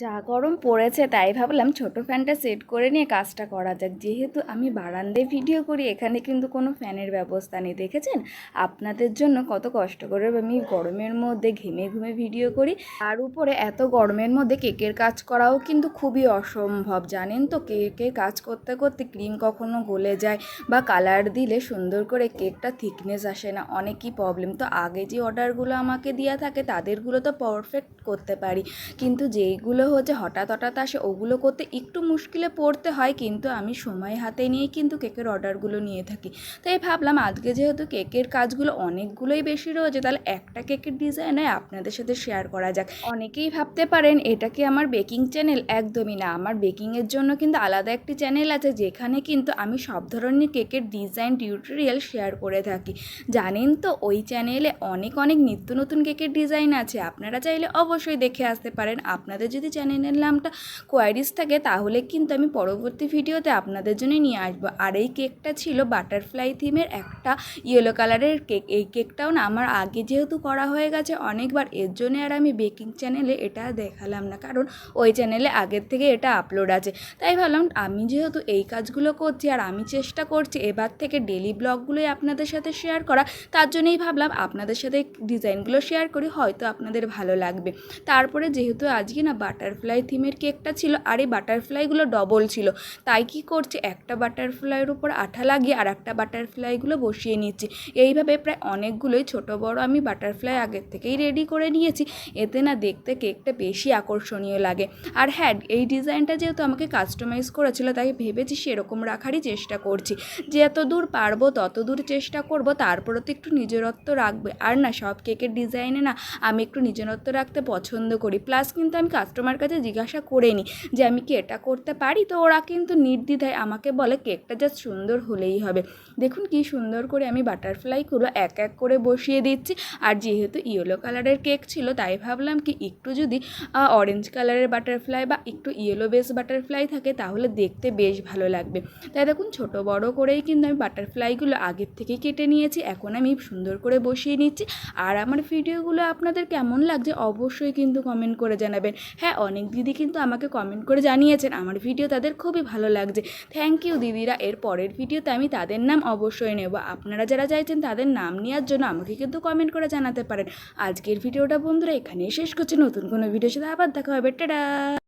যা গরম পড়েছে তাই ভাবলাম ছোট ফ্যানটা সেট করে নিয়ে কাজটা করা যাক। যেহেতু আমি বারান্দায় ভিডিও করি, এখানে কিন্তু কোনো ফ্যানের ব্যবস্থা নেই, দেখেছেন? আপনাদের জন্য কত কষ্ট করে আমি গরমের মধ্যে ঘেমে ঘুমে ভিডিও করি। আর উপরে এত গরমের মধ্যে কেকের কাজ করাও কিন্তু খুবই অসম্ভব, জানেন তো? কেকের কাজ করতে করতে ক্রিম কখনো গলে যায় বা কালার দিলে সুন্দর করে কেকটা থিকনেস আসে না, অনেকই প্রবলেম তো আগে যে অর্ডারগুলো আমাকে দেওয়া থাকে, তাদেরগুলো তো পারফেক্ট করতে পারি। কিন্তু যেইগুলো হচ্ছে হঠাৎ হঠাৎ আসে, ওগুলো করতে একটু মুশকিলে পড়তে হয়, কিন্তু আমি সময় হাতে নিয়েই কিন্তু কেকের অর্ডারগুলো নিয়ে থাকি। তাই ভাবলাম আজকে যেহেতু কেকের কাজগুলো অনেকগুলোই বেশি রয়েছে, তাহলে একটা কেকের ডিজাইনে আপনাদের সাথে শেয়ার করা যাক। অনেকেই ভাবতে পারেন, এটা কি আমার বেকিং চ্যানেল একদমই না। আমার বেকিংয়ের জন্য কিন্তু আলাদা একটি চ্যানেল আছে, যেখানে কিন্তু আমি সব ধরনের কেকের ডিজাইন টিউটোরিয়াল শেয়ার করে থাকি। জানেন তো, ওই চ্যানেলে অনেক অনেক নিত্য নতুন কেকের ডিজাইন আছে, আপনারা চাইলে অবশ্যই দেখে আসতে পারেন। আপনাদের যদি চ্যানেলের নামটা কোয়ারিজ থাকে, তাহলে কিন্তু আমি পরবর্তী ভিডিওতে আপনাদের জন্য নিয়ে আসব। আর এই কেকটা ছিল বাটারফ্লাই থিমের একটা ইয়েলো কালারের কেক এই কেকটাও না, আমার আগে যেহেতু করা হয়ে গেছে অনেকবার, এর জন্য আর আমি বেকিং চ্যানেলে এটা দেখালাম না। কারণ ওই চ্যানেলে আগের থেকে এটা আপলোড আছে। তাই ভাবলাম, আমি যেহেতু এই কাজগুলো করছি আর আমি চেষ্টা করছি এবার থেকে ডেলি ব্লগগুলোই আপনাদের সাথে শেয়ার করা, তার জন্যই ভাবলাম আপনাদের সাথে ডিজাইনগুলো শেয়ার করি, হয়তো আপনাদের ভালো লাগবে। তারপরে যেহেতু আজকে না বাটারফ্লাই থিমের কেকটা ছিল আর এই বাটারফ্লাইগুলো ডবল ছিল। তাই কি করছে? একটা বাটারফ্লাইয়ের উপর আঠা লাগিয়ে আর একটা বাটারফ্লাইগুলো বসিয়ে নিচ্ছি। এইভাবে প্রায় অনেকগুলোই ছোট বড় আমি বাটারফ্লাই আগের থেকেই রেডি করে নিয়েছি। এতে না দেখতে কেকটা বেশি আকর্ষণীয় লাগে। আর হ্যাঁ এই ডিজাইনটা যেহেতু আমাকে কাস্টমাইজ করেছিল, তাই ভেবেছি সেরকম রাখারই চেষ্টা করছি। যত দূর পারব, তত দূর চেষ্টা করব তারপরে তো একটু নিজেরত্ব রাখবে। আর না, সব কেকের ডিজাইনে না আমি একটু নিজেরত্ব রাখতে পছন্দ করি। প্লাস কিন্তু আমি কাস্টমার কাছে জিজ্ঞাসা করে নিই যে আমি কি এটা করতে পারি? তো ওরা কিন্তু নির্দ্বিধায় আমাকে বলে কেকটা জাস্ট সুন্দর হলেই হবে। দেখুন কি সুন্দর করে আমি বাটারফ্লাইগুলো এক এক করে বসিয়ে দিচ্ছি। আর যেহেতু ইয়েলো কালারের কেক ছিল, তাই ভাবলাম কি একটু যদি অরেঞ্জ কালারের বাটারফ্লাই বা একটু ইয়েলো বেস বাটারফ্লাই থাকে, তাহলে দেখতে বেশ ভালো লাগবে। তাই দেখুন ছোট বড় করেই কিন্তু আমি বাটারফ্লাইগুলো আগের থেকেই কেটে নিয়েছি, এখন আমি সুন্দর করে বসিয়ে নিচ্ছি। আর আমার ভিডিওগুলো আপনাদের কেমন লাগছে অবশ্যই কিন্তু কমেন্ট করে জানাবেন। হ্যাঁ অনেক দিদি কিন্তু আমাকে কমেন্ট করে জানিয়েছেন, আমার ভিডিও তাদের খুবই ভালো লাগছে। থ্যাংক ইউ দিদিরা। এর পরের ভিডিওতে আমি তাদের নাম অবশ্যই নেব। আপনারা যারা চাইছেন তাদের নাম নেওয়ার জন্য আমাকে কিন্তু কমেন্ট করে জানাতে পারেন। আজকের ভিডিওটা বন্ধুরা এখানেই শেষ করছি। নতুন কোনো ভিডিওর সাথে আবার দেখা হবে। টাটা!